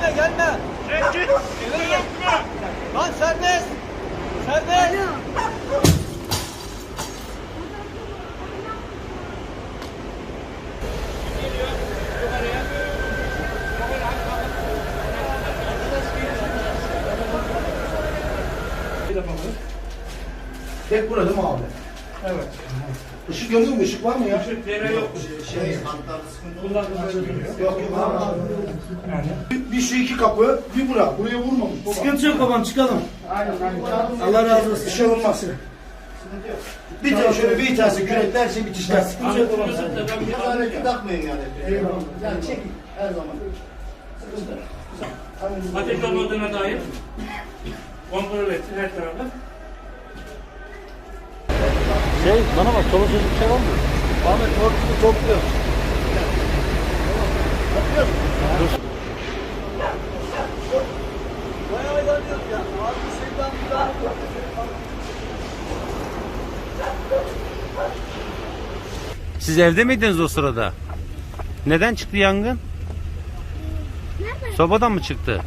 Gel gelme gelme. Çek git. Gel. Lan serbest. Serbest. Tek burada mi abi? Evet. Işık yanıyor mu? Işık var mı ya? Işık devre yok. Şey, Bunlar da böyle. Yok yok. Yani. Bir, bir şu iki kapı, bir bura. Buraya vurmamış baba. Sıkıntı yok babam çıkalım. Allah razı olsun. Bir şey olmaz. Bir tane şöyle bir tanesi kürekler şey bitişler. Sıkıntı yok babam. Hazareti takmayın yani. Eyvallah. Yani çekin her zaman. Sıkıntı. Ateş olmadığına dair kontrol etsin her tarafı. Şey bana bak çoluk çocuk şey var mı? Ahmet korkusunu topluyor. Bayağı oynanıyoruz ya. Abi şeyden bir daha. Siz evde miydiniz o sırada? Neden çıktı yangın? Sobadan mı çıktı?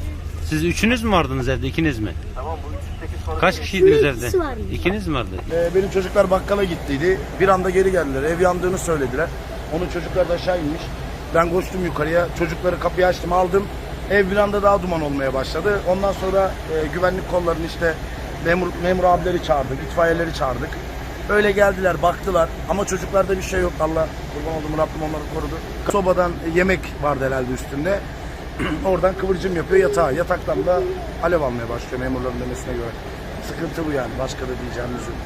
Siz üçünüz mü vardınız evde, ikiniz mi? Kaç kişiydiniz evde? ikisi. İkiniz mi vardı? Ee, benim çocuklar bakkala gittiydi. Bir anda geri geldiler. Ev yandığını söylediler. Onun çocuklar da aşağı inmiş. Ben koştum yukarıya. Çocukları kapıyı açtım aldım. Ev bir anda daha duman olmaya başladı. Ondan sonra e, güvenlik kollarını işte memur, memur abileri çağırdık. itfaiyeleri çağırdık. Öyle geldiler baktılar ama çocuklarda bir şey yok. Allah kurban oldum Rabbim onları korudu. Sobadan yemek vardı herhalde üstünde. Oradan kıvırcım yapıyor yatağa. Yataktan da alev almaya başlıyor memurların demesine göre. Sıkıntı bu yani. Başka da diyeceğimiz yok.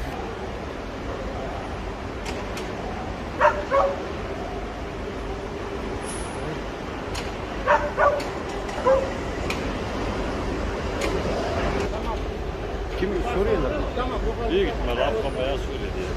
Kim Suriyeli? İyi gitme lan kafaya Suriyeli.